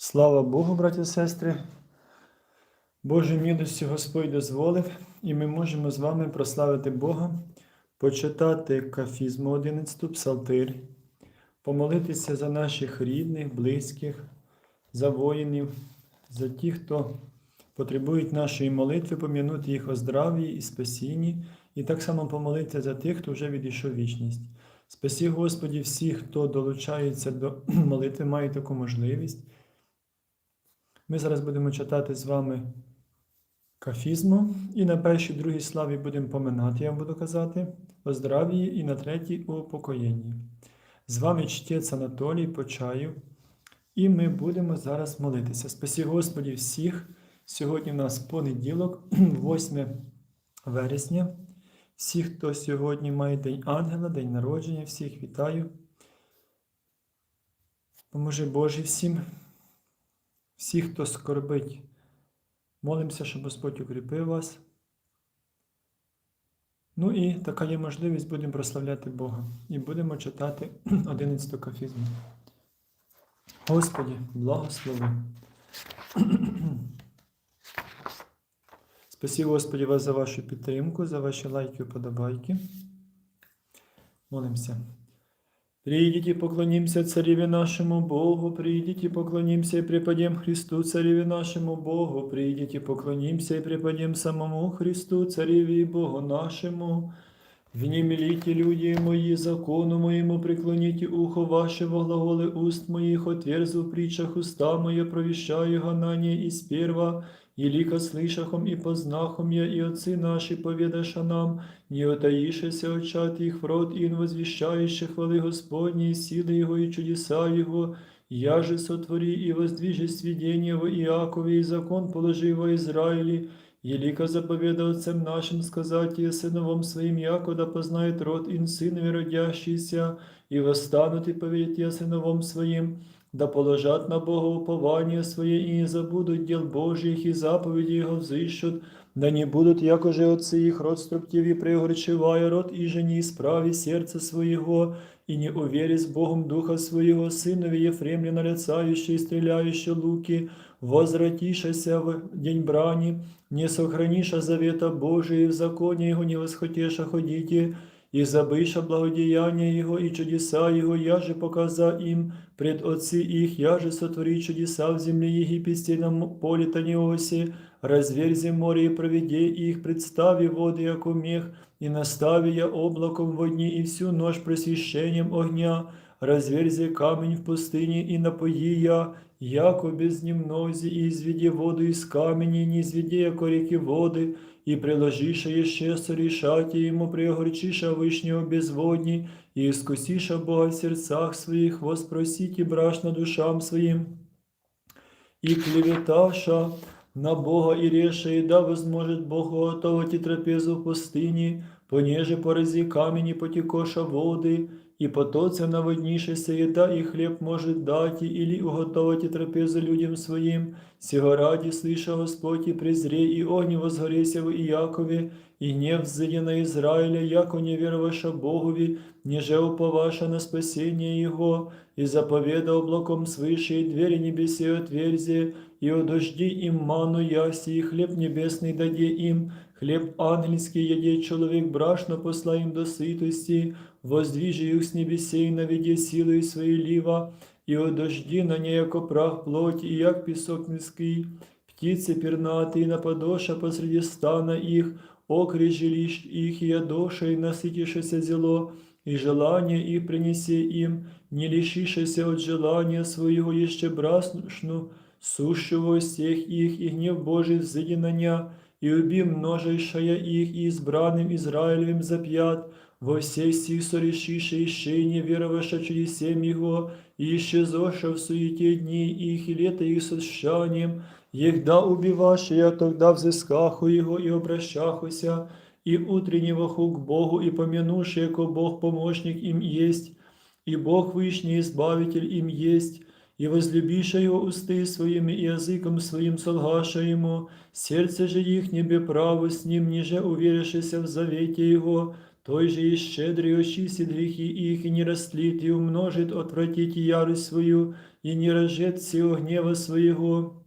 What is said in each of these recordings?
Слава Богу, браті і сестри. Божою милостю Господь дозволив, і ми можемо з вами прославити Бога, почитати кафізму 11, псалтир, помолитися за наших рідних, близьких, за воїнів, за тих, хто потребують нашої молитви, пом'янути їх о здрав'ї і спасінні, і так само помолитися за тих, хто вже відійшов вічність. Спасі Господі всіх, хто долучається до молитви, має таку можливість. Ми зараз будемо читати з вами кафізму, і на першій другій славі будемо поминати, я вам буду казати, о здрав'ї і на третій у упокоєнні. З вами чтець Анатолій Почаю, і ми будемо зараз молитися. Спасі Господі всіх. Сьогодні в нас понеділок, 8 вересня. Всі, хто сьогодні має День Ангела, День народження, всіх вітаю. Поможи Боже всім. Всі, хто скорбить, молимося, щоб Господь укріпив вас. Ну і така є можливість, будемо прославляти Бога. І будемо читати 11 кафізму. Господі, благослови. Спасибо, Господі, вас за вашу підтримку, за ваші лайки і вподобайки. Молимося. Придите, поклонимся Цареве нашему Богу, придите, поклонимся и преподем Христу, Цареве нашему Богу, придите, поклонимся и преподем самому Христу, Цареве и Богу нашему. Внемелите, люди мои, закону моему преклоните ухо ваше во глаголы уст моих, отверзу в притчах уста мои, провещаю гонание и сперва, и лика слышахом и познахом я, и отцы наши поведаша нам, не отаишься очат их в рот ин возвещающих хвалы Господней, силы Его и чудеса Его, я же сотвори и воздвижи сведения во Иакове и закон положи во Израиле, Елика заповеда отцам нашим сказать и сыновом своим, якода познает род ин сынове родящийся, и восстанут и поведет я сыновом своим, да положат на Бога упование свое и не забудут дел Божьих и заповеди Его взыщут, да не будут, якоже отцы их род строптиви, прегорчевая род и же не исправи сердце своего, и не увери с Богом Духа своего, сынове Ефремля нарицающие и стреляющие луки, возвратишася в день брани, не сохраниша завета Божия, и в законе Его не восхотеша ходите, и забыша благодеяния Его и чудеса Его, я же показа им пред отцы их, я же сотвори чудеса в земле египетской на поле Таниосе, разверзи море и проведи их, представи воды, яко мех, и настави я облаком в дни и всю ночь просвещением огня, разверзи камень в пустыне и напои я, яко без немнози, и изведи воду из камени, не изведи, яко реки воды, и приложиша еще сорешати ему, пригорчиша вышнего безводни, и искусиша Бога в сердцах своих, воспросите брашно душам своим, и клеветаша на Бога и реша, и да возможет Бог готовить и трапезу в пустыне, понеже порази камени потекоша воды, и потоце наводнишеся, и да и хлеб может дать, или уготовить и трапезу людям своим, сего ради слыша Господь и презре, и огни возгорися в Иакове, и гнев взыди на Израиля, яко не вероваша Богови, неже уповаша на спасение Его, и заповеда облаком свыше, и двери небесе отверзи, и одожди им ману яси, и хлеб небесный даде им, хлеб ангельский еде человек брашно посла им до сытости, воздвижи их с небесей, наведи силой своей лива, и одожди на ней, яко прах плоти, и як песок низкий, птицы пернатые нападоша посреди стана их, окри жилищ их, и одоша, и насытишеся зело, и желание их принеси им, не лишишеся от желания своего еще брасну, сущего всех их, и гнев Божий взыди на ня, и уби множейшая их, и избранным Израилевым запят, во всей сих сорешише еще не веровавша чудесем Его, и исчезоша в суете дни их, и лето их с отшанием, егда убиваши, я тогда взыскаху Его и обращахуся, и утреннего ху к Богу, и помянуши, яко Бог помощник им есть, и Бог Вышний Избавитель им есть, и возлюбиша его усты своими и языком своим солгаша ему, сердце же их небе право с ним, ниже уверившися в завете его, той же и щедрый очистит грехи их, и не растлит, и умножит, отвратить ярость свою, и не разжет всего гнева своего.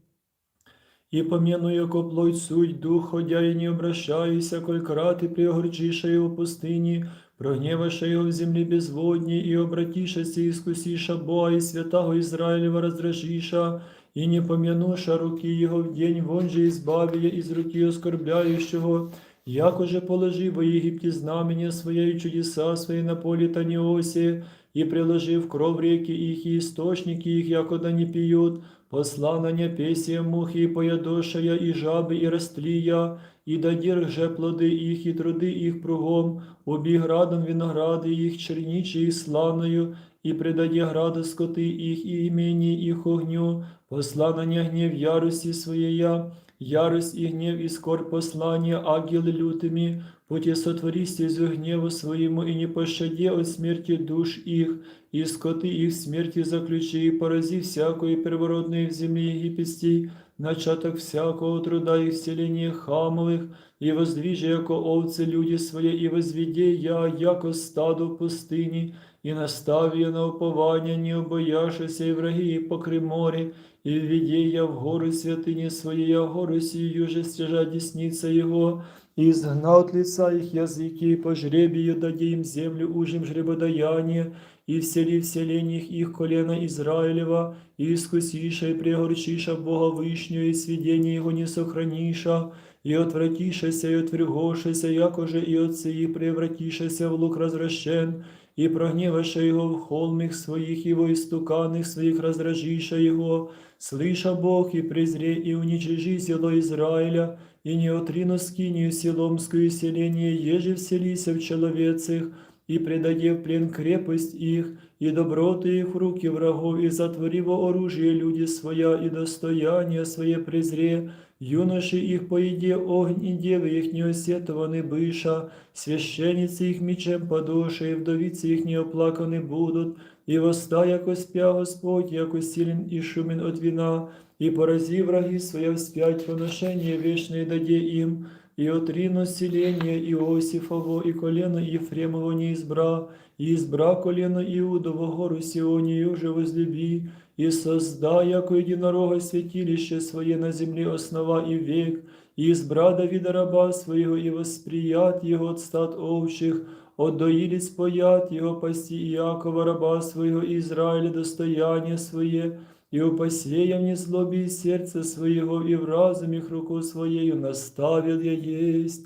И помяну, яко плоть суть, дух, ходя и не обращайся, коль краты приогорчиша его в пустыни, прогневаша его в земле безводней, и обратишася, и искусиша Бога, и святого Израилева раздражиша, и не помянуша руки его в день, вон же избавия из руки оскорбляющего, яко же положи во Египте знамение своє и чудеса свои на поле Таниосе, и приложив кров реки их и источники их, яко да не пьют, посланanya песия мухи и поядошая, и жаби, и растлия, и дадир же плоди их, и труди их кругом, обі градом виногради їх, черничі і славною, і предаде граду скоти их, и имени их огню, посланanya гнев ярости своєя, ярость и гнев и скорбь послания ангелы лютыми, пути сотвори стезю гневу своему и не пощаде от смерти душ их, и скоты их в смерти заключи, и порази всякое первородное в земле египетской, начаток всякого труда и вселения хамовых, и воздвижи, яко овцы люди свои, и возведе я, яко стадо в пустыни, и настави я на упование, не обояшися, и враги, и покри море, и введи я в горы святыни своей, а гору сию же стяжа десница его, и изгнал от лица их языки, по жребию дади им землю ужим жребодаяние, и всели в селениях их колено Израилева, и искусиша и прегорчиша Бога Вышнего, и сведение его не сохраниша, и отвратишася, и отвергошася, якоже и отцы их превратишася в лук развращен, и прогневаша его в холмих своих, его истуканных своих раздражиша его, слыша Бог и презре, и уничижи село Израиля, и не отрину скинию селомскую селение, еже вселися в человецах, и предаде в плен крепость их, и доброты их в руки врагов, и затвори во оружие люди своя, и достояние свое презре, юноши их поеде огонь, и девы их неосетованы быша, священницы их мечем подоши, и вдовицы их неоплаканы будут, и воста, яко спя Господь, яко силен и шумен от вина, и порази враги своя вспять поношение вечное даде им, и отрину селение Иосифово, и колено Ефремово не избра, и избра колено Иудово гору Сионию же возлюби, и создай, яко единорога святилище свое на земле основа и век, и избра Давида раба своего, и восприят его от стад овчих, от доилиц поят его пасти Иакова раба своего, и Израиля достояние свое, и упасея в незлобе сердце своего, и в разуме руку своею наставил я есть.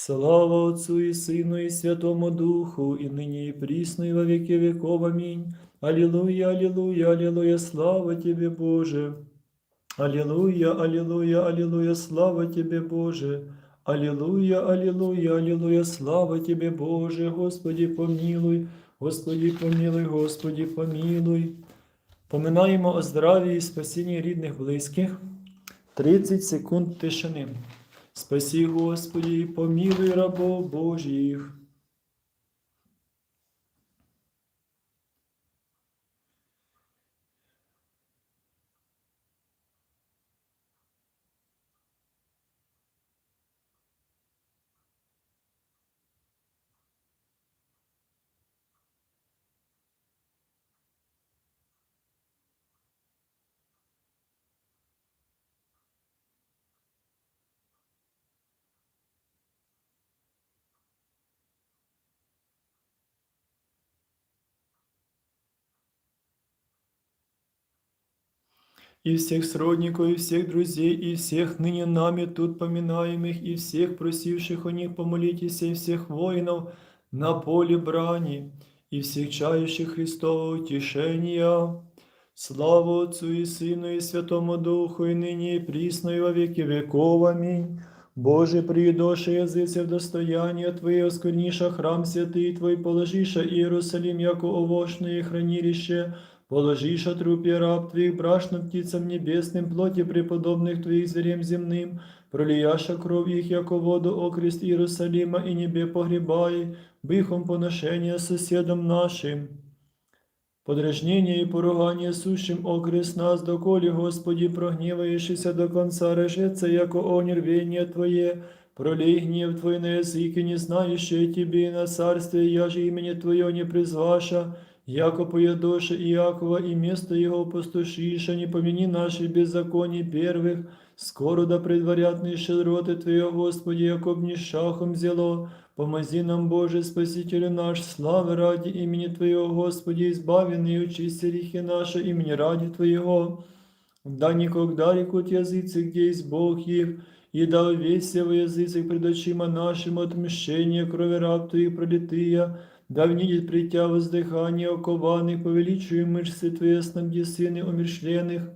Слава Отцу и Сыну и Святому Духу, и ныне и присно, и во веки веков. Аминь. Аллилуйя, аллилуйя, аллилуйя, слава Тебе, Боже. Аллилуйя, аллилуйя, аллилуйя, слава Тебе, Боже. Аллилуйя, аллилуйя, аллилуйя, слава Тебе, Боже. Господи, помилуй, Господи, помилуй, Господи, помилуй. Поминаємо о здраві і спасінні рідних близьких. 30 секунд тишини. Спасі, Господи, помилуй рабов Божих. и всех сродников, и всех друзей, и всех ныне нами тут поминаемых, и всех просивших о них помолитесь, и всех воинов на поле брани, и всех чающих Христового утешения. Слава Отцу и Сыну и Святому Духу, и ныне и присно, и во веки веков. Аминь. Боже, приедоша языце в достояние Твое, оскверниша храм святый Твой, положиша Иерусалим, яко овощное хранилище, Положиша трупе раб Твоих брашным птицам небесным, плоти преподобных Твоих зверем земным, пролияша кровь их, яко воду окрест Иерусалима, и небе погребай, быхом поношения соседом нашим. Подражнение и поругание сущим окрест нас, доколе, Господи, прогневаешься до конца, решеться, яко огнь рвения Твое, Пролей гнев Твой на языки, не знающие Тебе, и на царствие, я же имени Твое не призваша, яко поедоша Иакова, и место его опустошиша, не помяни наши беззаконий первых, скоро да предварятные широты Твоего, Господи, яко б шахом взяло, помози нам, Боже, Спасителю наш, славы ради имени Твоего, Господи, избавенный и очисти грехи наши, имени ради Твоего. Да никогда рекут языцы, где есть Бог их, и да увесься во языцах пред очима нашим отмщение крови раб Твоих пролитыя, да внидит притя воздыхание окованных, повеличую мышцы Твои, снабди сыны умершленных,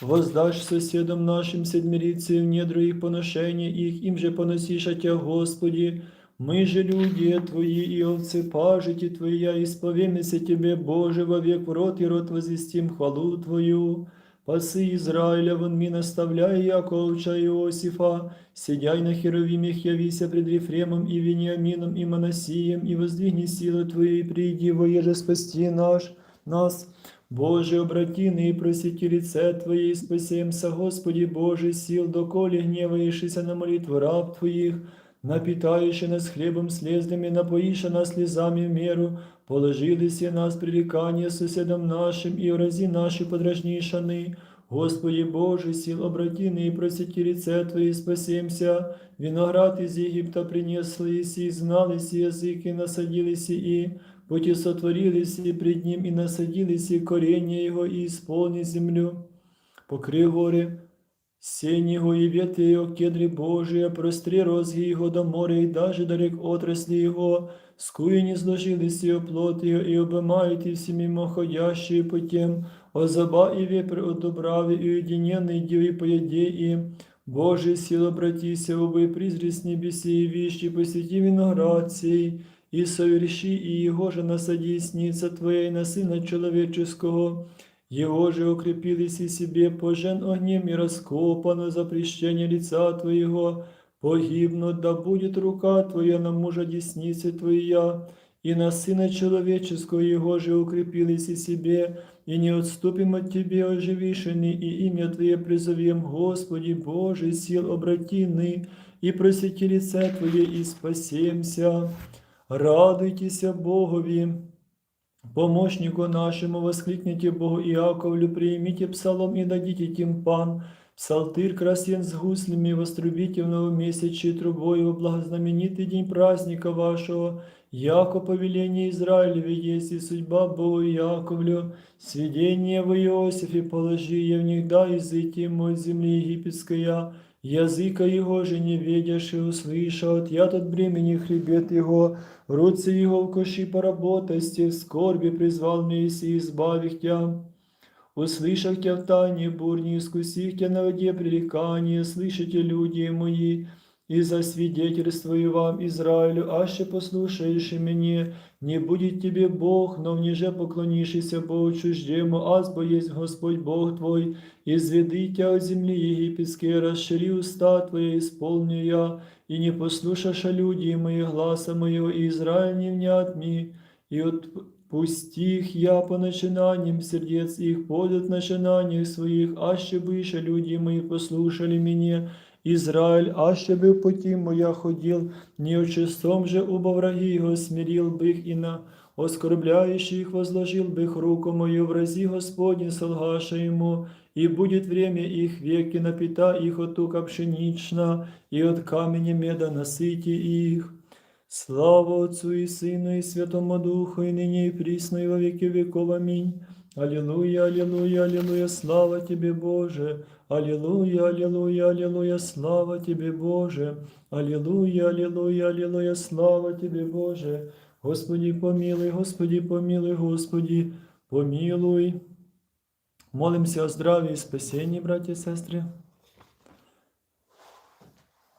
Воздашь соседам нашим седмирицы в недру их поношения их, им же поносиша Тя, Господи. Мы же люди Твои и овцы пажити Твоя, исповемся Тебе, Боже, во век в рот и рот возвестим хвалу Твою. Пасы Израиля вон ми наставляй, яко овча Иосифа, сидяй на херовимих, явися пред Ефремом и Вениамином и Манасием, и воздвигни силы Твои, и приди, воеже спасти наш, нас. Боже, обратины и просите лице Твое, и спасемся, Господи Боже, сил, доколе гневаешься на молитву раб Твоих, напитаешь нас хлебом слезными, напоишь нас слезами в меру, положились и нас пререкания соседам нашим, и врази наши подражнишаны. Господи Боже, сил обратины и просите лице Твои, и спасемся. Виноград из Египта принесли, и знались языки, насадились и Поті сотворились и пред Ним, и насадились и коренья Его, и исполни землю. Покры горы, сень Его и ветви Его, кедри Божия, простри розги Его до моря, и даже до рек отрасли Его, скуи не сложились Его плод Его, и обымают и все мимоходящие путем, озаба и вепрь от дубравы, и уединенный диви поеде им, Боже, сила, братися, обы призри с небеси, и вещи, посети виноград сей, и соверши, и Его же насади сница Твоей на Сына Человеческого, Его же укрепились и себе пожен огнем и раскопано запрещение лица Твоего, погибнут, да будет рука Твоя на мужа десницы Твоя, и на Сына Человеческого Его же укрепились и себе, и не отступим от Тебе, оживишены, и имя Твое призовем, Господи Боже, сил обратины, и просвети лице Твое, и спасемся. Радуйтеся Богові, помощнику нашему, воскликните Богу Иаковлю, примите псалом и дадите тимпан, псалтырь красен с гуслями, вострубите в новомесячие трубой, во благознаменитый день праздника вашего, яко повеление Израилеве есть и судьба Богу Яковлю, сведение в Иосифе положи, я в них да изыти мой земли египетская, языка его же не ведяши услышат, я от бремени хребет его, руцы его в коши поработости, в скорби призвал меня и избавих тя. Услышав тя в тайне бурни, искусих тя на воде пререкания, слышите, люди мои, и засвидетельствую вам, Израилю, аще послушаешь мне, не будет тебе Бог, но вниже поклонишься Богу чуждему, азбо есть Господь Бог твой, изведи тя от земли египетской, расшири уста твои, исполню я, и не послушаша люди мои гласа моего, и Израиль не внят ми, и отпусти их я по начинаниям сердец их, подат начинаниях своих, аще выше люди мои послушали меня, Израиль, аще бы в пути моя ходил, не очистом же убо враги его смирил бы их и на оскорбляющих возложил бы их руку мою в рази Господне солгаша ему, и будет время их веки напита их от тука пшенична, и от каменя меда насыти их. Слава Отцу и Сыну и Святому Духу, и ныне и присно, и во веки веков. Аминь. Аллилуйя, аллилуйя, аллилуйя, слава Тебе, Боже! Аллилуйя, аллилуйя, аллилуйя, слава Тебе, Боже! Аллилуйя, аллилуйя, аллилуйя, слава Тебе, Боже! Господи, помилуй, Господи, помилуй, Господи, помилуй. Молимся о здравии и спасении, братья и сестры.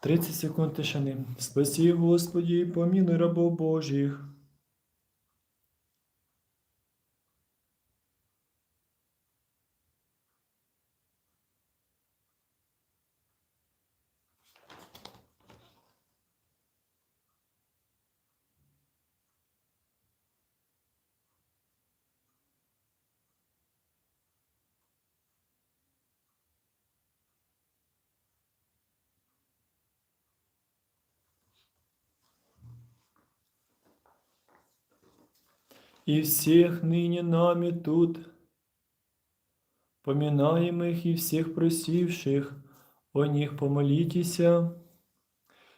30 секунд тишини. Спаси, Господи, помилуй рабов Божих. и всех ныне нами тут, поминаемых и всех просивших, о них помолитеся,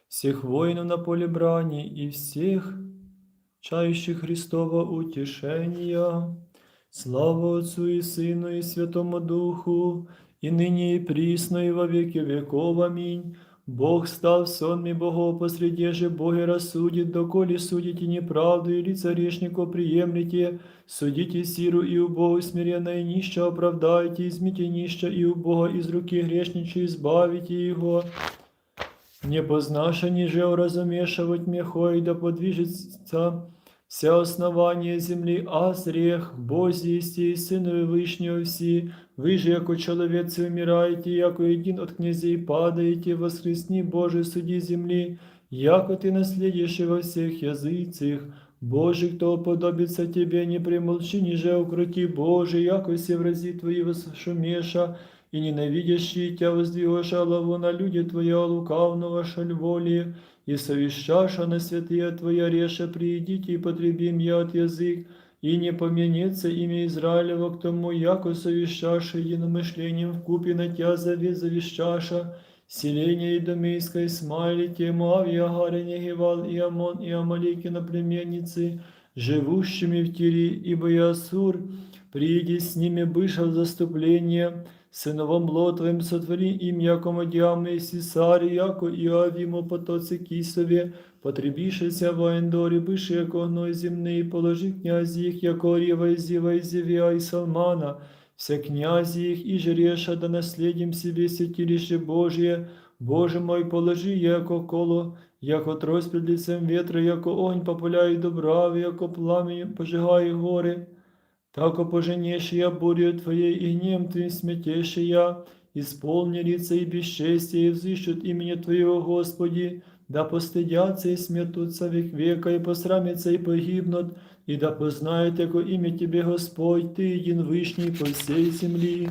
всех воинов на поле брани и всех чающих Христова утешения. Слава Отцу и Сыну и Святому Духу, и ныне и присно и во веки веков. Аминь. Бог стал сонми Богов посреди же Боги рассудит, доколе судите неправду или царешнику приемлете, судите сиру и убогу смиренно и нищо оправдайте, измите нищо и убога из руки грешничей избавите его. Не познаша, же уразумешивать мехой, да подвижется вся основание земли, а зрех, Бозі істі, Синові Вишнього всі, ви же, яко чоловіці умираєте, яко един от князей падаєте, воскресни Боже суді земли, яко ты наследишь во всех языцах, Боже, кто уподобится Тебе, не примолчи, ниже укроти, Боже, яко все врази Твои восшумеша, и ненавидящие Тя воздвигоша голову на люди Твоя лукавного шальволи, и совещаша на святые Твоя реша, приидите и потребим я от язык, и не поменется имя Израилева к тому, яко совещаша единомышлением в купе на Тя завет завещаша, селение Идомейской, Смайлите, Моавия, Гарине, Гевал, и Амон, и Амалики на племенницы, живущими в Тире, ибо и Асур, прииди с ними быша в заступление, сыновом Лотовым сотвори им, яко Мадиаме и Сисари, яко Иавимо потоцы Кисове, потребишеся в Аендоре, быше, яко гной земный, положи князь их, яко Рева и Зива и Зевия и Салмана, все князи их и жреша, да наследим себе святилище Божие, Боже мой, положи, яко коло, яко трось пред лицем ветра, яко огонь популяє добрави, яко пламень пожигає гори. Тако поженеши я бурю Твоей и гнем Твоим смятеши я, исполни лица и бесчестие, и взыщут имени Твоего, Господи, да постыдятся и сметутся век века, и посрамятся и погибнут, и да познают, яко имя Тебе, Господь, Ты един вышний по всей земли.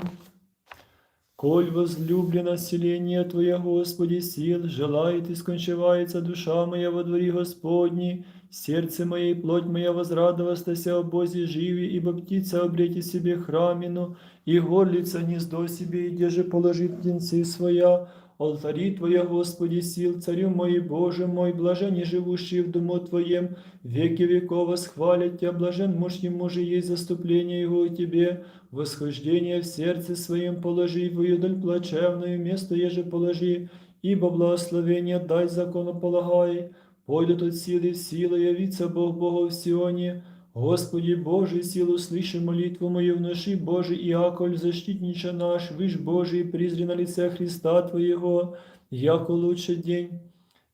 Коль возлюблено селение Твое, Господи, сил, желает и скончивается душа моя во дворе Господни, сердце мое и плоть моя возрадовастася о Бозе живи, ибо птица обрети себе храмину, и горлица гнездо себе, и где же положит птенцы своя, Алтари Твоя, Господи, сил, Царю мой, Боже мой, блаженни живущие в дому Твоем, веки веков восхвалят Тебя, блажен муж ему же есть заступление Его Тебе, восхождение в сердце своем положи, в удаль плачевную место еже положи, ибо благословение дай закону полагай, пойдут от силы в силу, явится Бог Бога в Сионе, Господи Божий, силу слыши молитву мою внуши, Божий Иаколь, защитнича наш, Вышь Божий, призри на лице Христа Твоего, яко лучше день.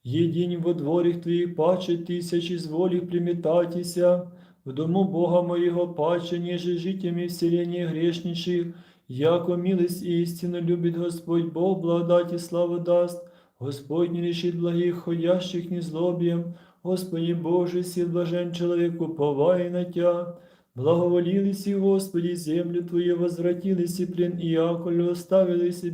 Единь во дворих Твоих паче тысячи зволих приметатися, в дому Бога моего паче, неже житями в селении грешнейших, яко милость и истину любит Господь Бог, благодать и славу даст, Господь не благих, ходящих незлобием, Господи Боже, сил блажен человеку, повай на Тя. Благоволились и Господи, землю Твою возвратились и плен Иаколю, оставились и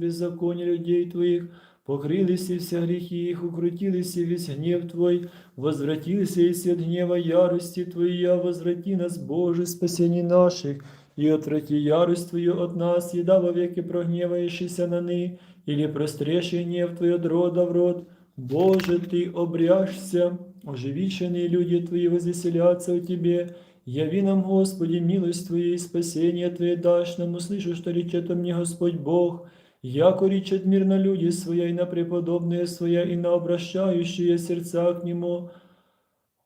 людей Твоих, покрылись и все грехи их, укрутились и весь гнев Твой, возвратился и от гнева ярости Твоя, возврати нас, Боже, спасение наших, и отврати ярость Твою от нас, и да вовеки прогневаешься на ны, или прострешь гнев Твой от рода в род, Боже, Ты обряшься, оживиченные люди Твои возвеселятся у Тебе, яви нам, Господи, милость Твою и спасение Твое дашь нам, услышу, что речет мне Господь Бог, яко речет мир на люди Своя и на преподобные Своя и на обращающие сердца к Нему,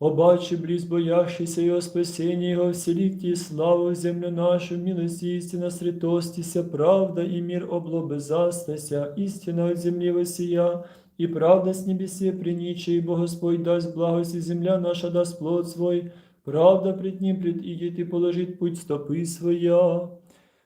Обаче близ боящийся Его спасения Его вселить и славу в землю нашу, милость и истина святостися, правда и мир облобезастася, истина от земли воссия, и правда с небесе приниче, ибо Господь даст благость, и земля наша даст плод свой, правда пред Ним предидет и положит путь стопы своя.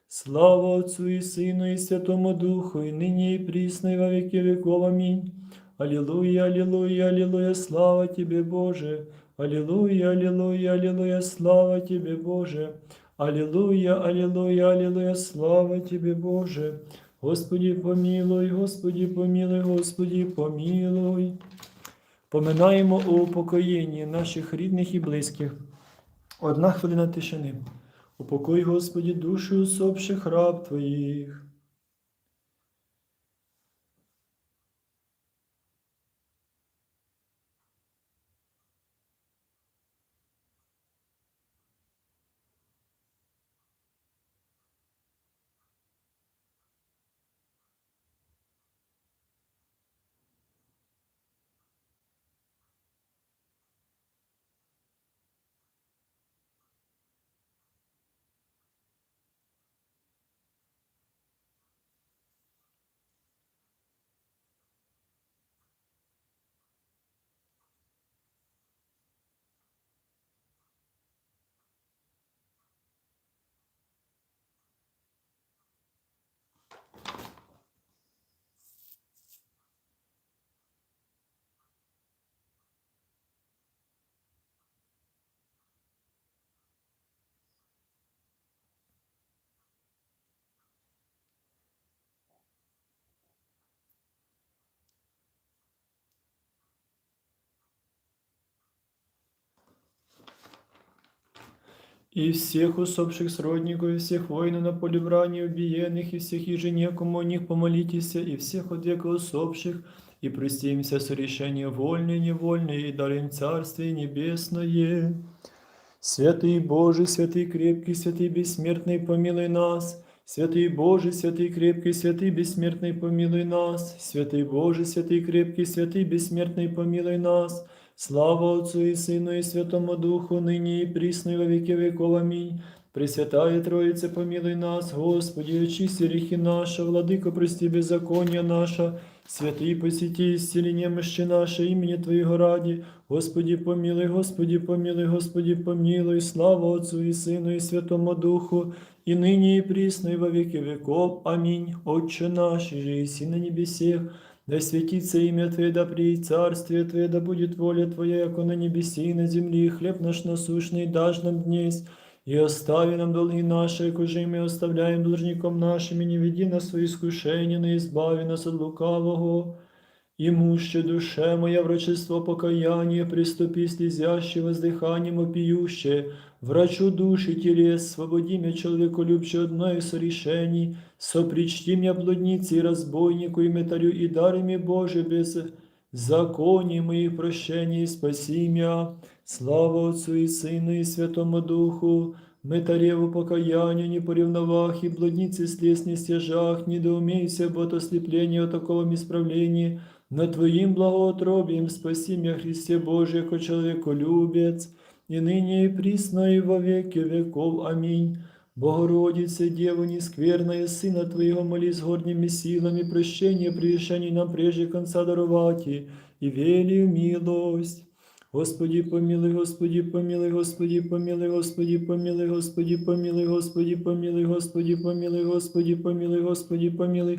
Слава Отцу и Сыну и Святому Духу, и ныне и присно, и во веки веков. Аминь. Аллилуйя, аллилуйя, аллилуйя, слава Тебе, Боже. Аллилуйя, аллилуйя, аллилуйя, слава Тебе, Боже. Аллилуйя, аллилуйя, аллилуйя, слава Тебе, Боже. Господи, помилуй, Господи, помилуй, Господи, помилуй. Поминаємо у упокоєнні наших рідних і близьких. Одна хвилина тишини. Упокой, Господі, душу усопших раб Твоїх. И всех усопших сродников, и всех воинов на поле брани убиенных, и всех еженекому о них помолитесь, и всех от века усопших, и простимся с решения вольные и невольные, и дарим Царствие Небесное. Святый Боже, святый крепкий, святый бессмертный, помилуй нас. Святый Боже, святый крепкий, святый бессмертный, помилуй нас. Святый Боже, святый крепкий, святый бессмертный, помилуй нас. Слава Отцу і Сину, і Святому Духу, нині, і прісно, і во віки віков. Амінь. Пресвятає Троїце, помилуй нас, Господі, очисти ріхи наша, владико, прості беззаконня наша, святий посіті, ісцілення мищі наше, імені Твоєго раді, Господі помілуй, Господі помилуй, Господі помілуй, слава Отцу і Сину, і Святому Духу, і нині, і прісно, і во віки віков. Амінь. Отче наш, же і на небесіх, да святится имя Твое, да приедет царствие Твое, да будет воля Твоя, яко на небеси и на земле, хлеб наш насущный дашь нам днесь, и остави нам долги наши, кожи мы оставляем должником нашим, и не веди нас в искушение, но избави нас от лукавого. Имуще душе моя врачество покаяние, приступи слезяще воздыханием опиюще, врачу души телес, свободи меня человеколюбче одно из решений, сопричти меня блуднице и разбойнику, и метарю, и дары мне Боже без законий моих прощений, и спаси меня. Слава Отцу и Сыну и Святому Духу, Метареву покаянию, не поревновах, и блудницы слез не стяжах, не доумейся, бо от ослепления о таком исправлении, на Твоим благоутробием спаси меня, Христе Божий, яко человеколюбец, и ныне и присно и во веки веков. Аминь. Богородице, Дева нескверная, Сына Твоего моли с горними силами, прощения при решении нам прежде конца даровати, и велию милость. Господи, помилуй, Господи, помилуй, Господи, помилуй, Господи, помилуй, Господи, помилуй, Господи, помилуй, Господи, помилуй, Господи, помилуй, Господи, помилуй.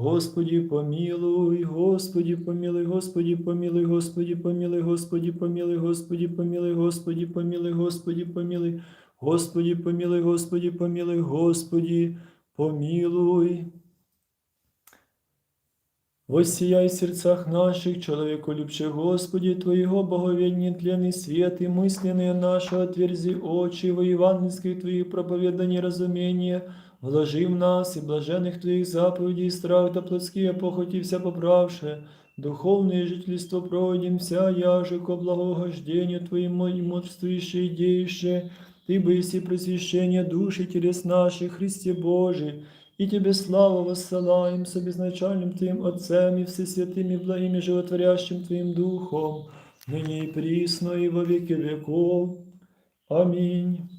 Господи, помилуй, Господи, помилуй, Господи, помилуй, Господи, помилуй, Господи, помилуй, Господи, помилуй, Господи, помилуй, Господи, помилуй, Господи, помилуй, Господи, помилуй, Господи, помилуй. Воссияй в сердцах наших, человеколюбче Господи, Твоего боговедний тленный свет и мысленные наши отверзи очи во евангельских Твоих проповеданий разумения, вложив нас і блажених твоїх заповідей, страх та плотські похотівся поправши, духовне жительство проводимся, яжико благогождению Твоим модствующее деюще, Ты быси просвещение души телес наших, Христе Божий, и Тебе славу воссылаем с обезначальным Твоим Отцем и всесвятым и благим и животворящим Твоим Духом, ныне и присно, и во веки веков. Аминь.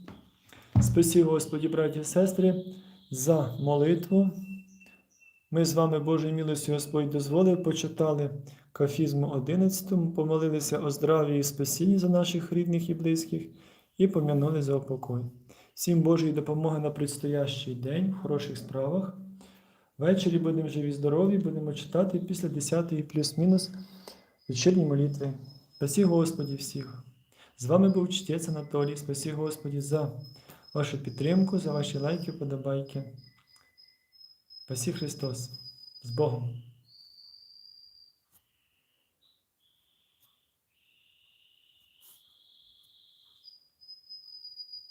Спасибо, Господи, братья и сестры за молитву. Ми з вами, Божою милості Господь дозволив, почитали кафізму 11, помолилися о здраві і спасінні за наших рідних і близьких і пом'янули за упокой. Всім Божої допомоги на предстоящий день, в хороших справах. Ввечері будемо живі, здорові, будемо читати після 10-ї, плюс-мінус вечірні молитви. Спасі Господі всіх! З вами був чтець Анатолій. Спасі Господі за вашу підтримку, за ваші лайки, подобайки. Пасі Христос! З Богом!